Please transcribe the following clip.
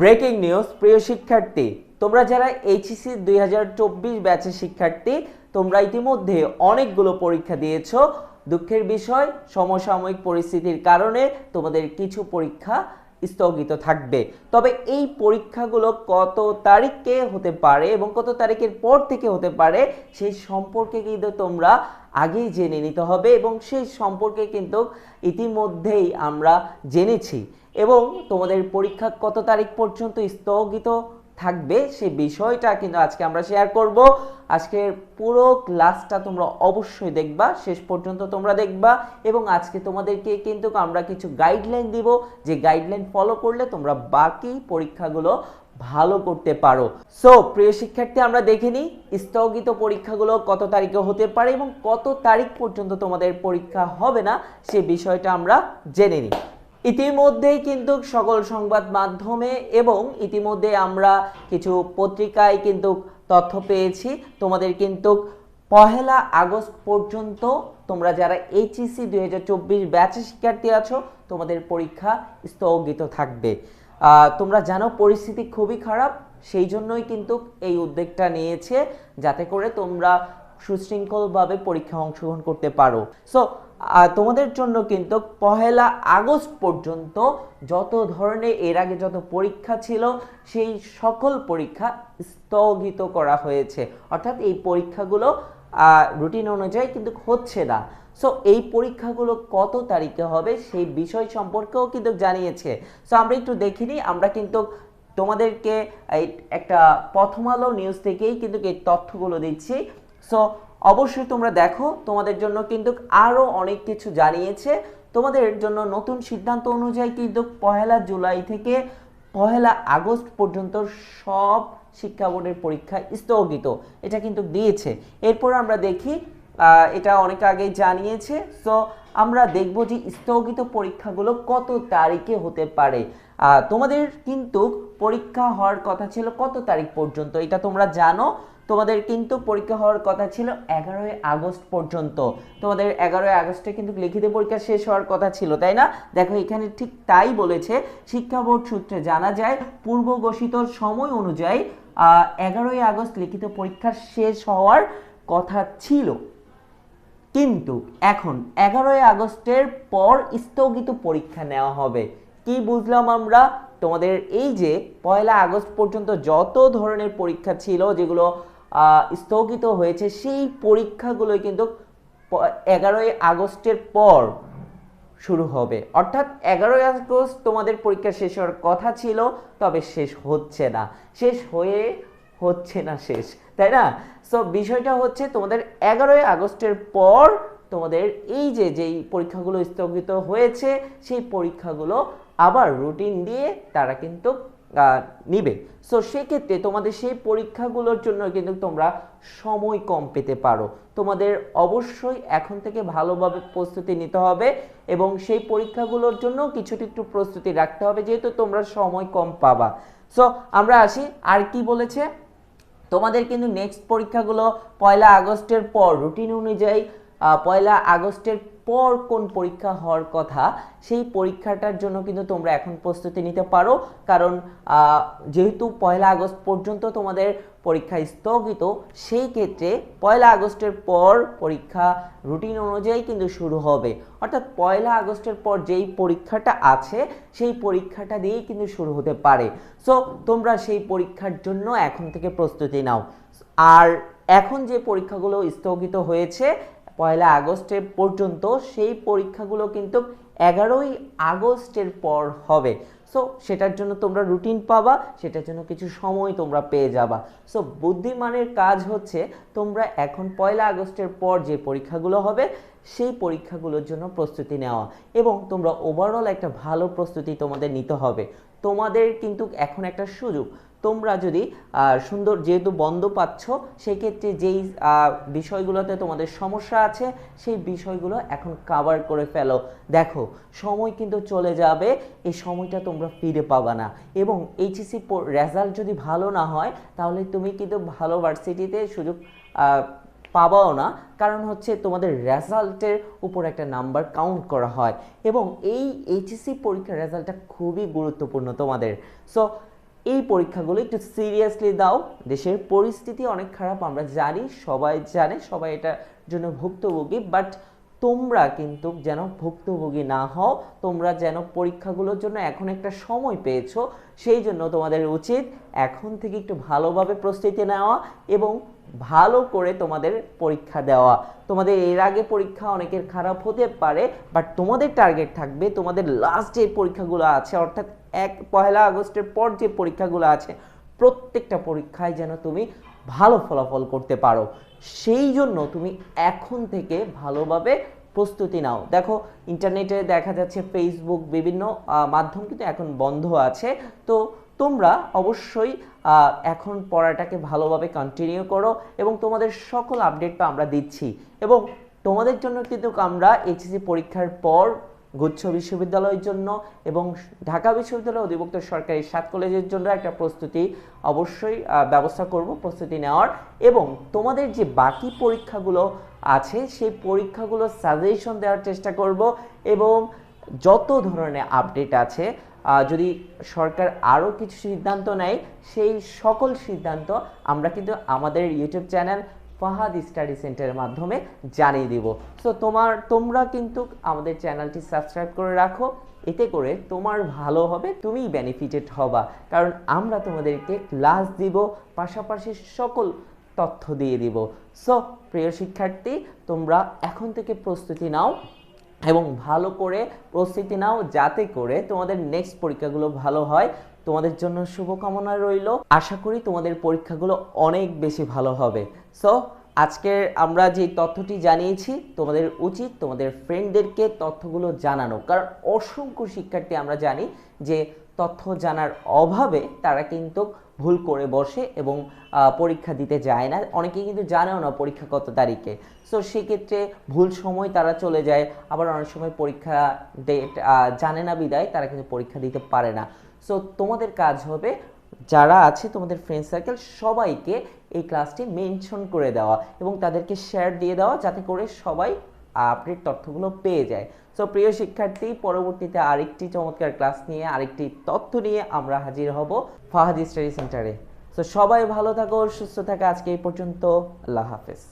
Breaking news, প্রিয় শিক্ষার্থী। তোমরা যারা এইচএসসি দুই হাজার চব্বিশ ব্যাচের শিক্ষার্থী, তোমরা ইতিমধ্যে অনেকগুলো পরীক্ষা দিয়েছ। দুঃখের বিষয়, সমসাময়িক পরিস্থিতির কারণে তোমাদের কিছু পরীক্ষা স্থগিত থাকবে। তবে এই পরীক্ষাগুলো কত তারিখকে হতে পারে এবং কত তারিখের পর থেকে হতে পারে, সেই সম্পর্কে কিন্তু তোমরা আগেই জেনে নিতে হবে এবং সেই সম্পর্কে কিন্তু ইতিমধ্যেই আমরা জেনেছি। এবং তোমাদের পরীক্ষা কত তারিখ পর্যন্ত স্থগিত থাকবে, সেই বিষয়টা কিন্তু আজকে আমরা শেয়ার করব। আজকের পুরো ক্লাসটা তোমরা অবশ্যই দেখবা, শেষ পর্যন্ত তোমরা দেখবা এবং আজকে তোমাদেরকে কিন্তু আমরা কিছু গাইডলাইন দিব, যে গাইডলাইন ফলো করলে তোমরা বাকি পরীক্ষাগুলো ভালো করতে পারো। সো প্রিয় শিক্ষার্থী, আমরা দেখে নিই, স্থগিত পরীক্ষাগুলো কত তারিখে হতে পারে এবং কত তারিখ পর্যন্ত তোমাদের পরীক্ষা হবে না, সে বিষয়টা আমরা জেনে নিই। ইতিমধ্যেই কিন্তু সকল সংবাদ মাধ্যমে এবং ইতিমধ্যে আমরা কিছু পত্রিকায় কিন্তু তথ্য পেয়েছি। তোমাদের কিন্তু পহেলা আগস্ট পর্যন্ত তোমরা যারা এইচএসসি দুই হাজার চব্বিশ ব্যাচের শিক্ষার্থী আছো, তোমাদের পরীক্ষা স্থগিত থাকবে। তোমরা জানো পরিস্থিতি খুবই খারাপ, সেই জন্যই কিন্তু এই উদ্যোগটা নিয়েছে, যাতে করে তোমরা সুশৃঙ্খলভাবে পরীক্ষা অংশগ্রহণ করতে পারো। সো তোমাদের জন্য কিন্তু পহেলা আগস্ট পর্যন্ত যত ধরনের, এর আগে যত পরীক্ষা ছিল, সেই সকল পরীক্ষা স্থগিত করা হয়েছে। অর্থাৎ এই পরীক্ষাগুলো রুটিন অনুযায়ী কিন্তু হচ্ছে না। সো এই পরীক্ষাগুলো কত তারিখে হবে সেই বিষয় সম্পর্কেও কিন্তু জানিয়েছে। সো আমরা একটু দেখিনি, আমরা কিন্তু তোমাদেরকে একটা প্রথম আলো নিউজ থেকেই কিন্তু এই তথ্যগুলো দিচ্ছি। সো অবশ্যই তোমরা দেখো, তোমাদের জন্য কিন্তু আরও অনেক কিছু জানিয়েছে। তোমাদের জন্য নতুন সিদ্ধান্ত অনুযায়ী কিন্তু পহেলা জুলাই থেকে পহেলা আগস্ট পর্যন্ত সব শিক্ষা বোর্ডের পরীক্ষা স্থগিত। এটা কিন্তু দিয়েছে। এরপর আমরা দেখি এটা অনেক আগেই জানিয়েছে। সো আমরা দেখব যে স্থগিত পরীক্ষাগুলো কত তারিখে হতে পারে। তোমাদের কিন্তু পরীক্ষা হওয়ার কথা ছিল কত তারিখ পর্যন্ত? এটা তোমরা জানো। তোমাদের কিন্তু পরীক্ষা হওয়ার কথা ছিল এগারোই আগস্ট পর্যন্ত। তোমাদের এগারোই আগস্টে কিন্তু লিখিত পরীক্ষা শেষ হওয়ার কথা ছিল, তাই না? দেখো, এখানে ঠিক তাই বলেছে, শিক্ষা বোর্ড সূত্রে জানা যায়, পূর্ব ঘোষিত সময় অনুযায়ী এগারোই আগস্ট লিখিত পরীক্ষা শেষ হওয়ার কথা ছিল। কিন্তু এখন এগারোই আগস্টের পর স্থগিত পরীক্ষা নেওয়া হবে। কি বুঝলাম আমরা? তোমাদের এই যে পয়লা আগস্ট পর্যন্ত যত ধরনের পরীক্ষা ছিল, যেগুলো স্থগিত হয়েছে। সেই পরীক্ষাগুলো কিন্তু এগারোই আগস্টের পর শুরু হবে। অর্থাৎ এগারোই আগস্ট তোমাদের পরীক্ষা শেষ হওয়ার কথা ছিল, তবে শেষ হচ্ছে না। শেষ হয়ে হচ্ছে না শেষ, তাই না? সো বিষয়টা হচ্ছে তোমাদের এগারোই আগস্টের পর তোমাদের এই যে, যেই পরীক্ষাগুলো স্থগিত হয়েছে, সেই পরীক্ষাগুলো আবার রুটিন দিয়ে তারা কিন্তু নিবে। সো সেক্ষেত্রে তোমাদের সেই পরীক্ষাগুলোর জন্য কিন্তু তোমরা সময় কম পেতে পারো। তোমাদের অবশ্যই এখন থেকে ভালোভাবে প্রস্তুতি নিতে হবে এবং সেই পরীক্ষাগুলোর জন্য কিছুটা একটু প্রস্তুতি রাখতে হবে যেহেতু তোমরা সময় কম পাবা। সো আমরা আসি, আর কি বলেছে? তোমাদের কিন্তু নেক্সট পরীক্ষাগুলো পয়লা আগস্টের পর রুটিন অনুযায়ী পয়লা আগস্টের পর কোন পরীক্ষা হওয়ার কথা, সেই পরীক্ষাটার জন্য কিন্তু তোমরা এখন প্রস্তুতি নিতে পারো। কারণ যেহেতু পয়লা আগস্ট পর্যন্ত তোমাদের পরীক্ষা স্থগিত, সেই ক্ষেত্রে পয়লা আগস্টের পর পরীক্ষা রুটিন অনুযায়ী কিন্তু শুরু হবে। অর্থাৎ পয়লা আগস্টের পর যেই পরীক্ষাটা আছে, সেই পরীক্ষাটা দিয়েই কিন্তু শুরু হতে পারে। সো তোমরা সেই পরীক্ষার জন্য এখন থেকে প্রস্তুতি নাও। আর এখন যে পরীক্ষাগুলো স্থগিত হয়েছে পয়লা আগস্টের পর্যন্ত সেই পরীক্ষাগুলো কিন্তু এগারোই আগস্টের পর হবে। সো সেটার জন্য তোমরা রুটিন পাবা, সেটার জন্য কিছু সময় তোমরা পেয়ে যাবা। সো বুদ্ধিমানের কাজ হচ্ছে তোমরা এখন পয়লা আগস্টের পর যে পরীক্ষাগুলো হবে, সেই পরীক্ষাগুলোর জন্য প্রস্তুতি নেওয়া। এবং তোমরা ওভারঅল একটা ভালো প্রস্তুতি তোমাদের নিতে হবে। তোমাদের কিন্তু এখন একটা সুযোগ। তোমরা যদি সুন্দর যেহেতু বন্ধ পাচ্ছ, সেক্ষেত্রে যেই বিষয়গুলোতে তোমাদের সমস্যা আছে, সেই বিষয়গুলো এখন কাভার করে ফেলো। দেখো, সময় কিন্তু চলে যাবে, এই সময়টা তোমরা ফিরে পাবা না। এবং এইচএসসি রেজাল্ট যদি ভালো না হয়, তাহলে তুমি কিন্তু ভালো ভার্সিটিতে সুযোগ পাবাও না, কারণ হচ্ছে তোমাদের রেজাল্টের উপর একটা নাম্বার কাউন্ট করা হয় এবং এই এইচএসসি পরীক্ষার রেজাল্টটা খুবই গুরুত্বপূর্ণ তোমাদের। সো এই পরীক্ষাগুলো একটু সিরিয়াসলি দাও। দেশের পরিস্থিতি অনেক খারাপ, আমরা জানি, সবাই জানে, সবাই এটার জন্য ভুক্তভোগী বাট তোমরা কিন্তু যেন ভুক্তভোগী না হও, তোমরা যেন পরীক্ষাগুলোর জন্য এখন একটা সময় পেয়েছ, সেই জন্য তোমাদের উচিত এখন থেকে একটু ভালোভাবে প্রস্তুতি নেওয়া এবং ভালো করে তোমাদের পরীক্ষা দেওয়া। তোমাদের এর আগে পরীক্ষা অনেকের খারাপ হতে পারে বাট তোমাদের টার্গেট থাকবে, তোমাদের লাস্ট যে পরীক্ষাগুলো আছে, অর্থাৎ এক, পয়লা আগস্টের পর যে পরীক্ষাগুলো আছে, প্রত্যেকটা পরীক্ষায় যেন তুমি ভালো ফলাফল করতে পারো। সেই জন্য তুমি এখন থেকে ভালোভাবে প্রস্তুতি নাও। দেখো ইন্টারনেটে দেখা যাচ্ছে ফেসবুক বিভিন্ন মাধ্যম কিন্তু এখন বন্ধ আছে। তো তোমরা অবশ্যই এখন পড়াটাকে ভালোভাবে কন্টিনিউ করো এবং তোমাদের সকল আপডেটটা আমরা দিচ্ছি। এবং তোমাদের জন্য কিন্তু আমরা এইচএসসি পরীক্ষার পর গুচ্ছ বিশ্ববিদ্যালয়ের জন্য এবং ঢাকা বিশ্ববিদ্যালয় অধিভুক্ত সরকারি সাত কলেজের জন্য একটা প্রস্তুতি অবশ্যই ব্যবস্থা করব, প্রস্তুতি নেওয়ার। এবং তোমাদের যে বাকি পরীক্ষাগুলো আছে, সেই পরীক্ষাগুলো সাজেশন দেওয়ার চেষ্টা করব এবং যত ধরনের আপডেট আছে যদি সরকার আরও কিছু সিদ্ধান্ত নেয়, সেই সকল সিদ্ধান্ত আমরা কিন্তু আমাদের ইউটিউব চ্যানেল ফাহাদ স্টাডি সেন্টারের মাধ্যমে জানিয়ে দিব। সো তোমার, তোমরা কিন্তু আমাদের চ্যানেলটি সাবস্ক্রাইব করে রাখো। এতে করে তোমার ভালো হবে তুমিই বেনিফিটেড হবা। কারণ আমরা তোমাদেরকে ক্লাস দিব, পাশাপাশি সকল তথ্য দিয়ে দিব। সো প্রিয় শিক্ষার্থী, তোমরা এখন থেকে প্রস্তুতি নাও। এবং ভালো করে প্রস্তুতি নাও যাতে করে তোমাদের নেক্সট পরীক্ষাগুলো ভালো হয়। তোমাদের জন্য শুভকামনা রইল। আশা করি তোমাদের পরীক্ষাগুলো অনেক বেশি ভালো হবে। সো আজকের আমরা যে তথ্যটি জানিয়েছি, তোমাদের উচিত তোমাদের ফ্রেন্ডদেরকে তথ্যগুলো জানানো। কারণ অসংখ্য শিক্ষার্থী আমরা জানি যে তথ্য জানার অভাবে তারা কিন্তু ভুল করে বসে এবং পরীক্ষা দিতে যায় না। অনেকেই কিন্তু জানেও না পরীক্ষা কত তারিখে। সো সেক্ষেত্রে ভুল সময় তারা চলে যায়। আবার অনেক সময় পরীক্ষা ডেট জানে না বিদায়, তারা কিন্তু পরীক্ষা দিতে পারে না। সো তোমাদের কাজ হবে, যারা আছে তোমাদের ফ্রেন্ড সার্কেল সবাইকে এই ক্লাসটি মেনশন করে দেওয়া এবং তাদেরকে শেয়ার দিয়ে দেওয়া যাতে করে সবাই আপডেট তথ্যগুলো পেয়ে যায়। সো প্রিয় শিক্ষার্থী, পরবর্তীতে আরেকটি চমৎকার ক্লাস নিয়ে, আরেকটি তথ্য নিয়ে আমরা হাজির হব ফাহাদি স্টাডি সেন্টারে। তো সবাই ভালো থাকো, সুস্থ থাকো। আজকে এই পর্যন্ত, আল্লাহ হাফেজ।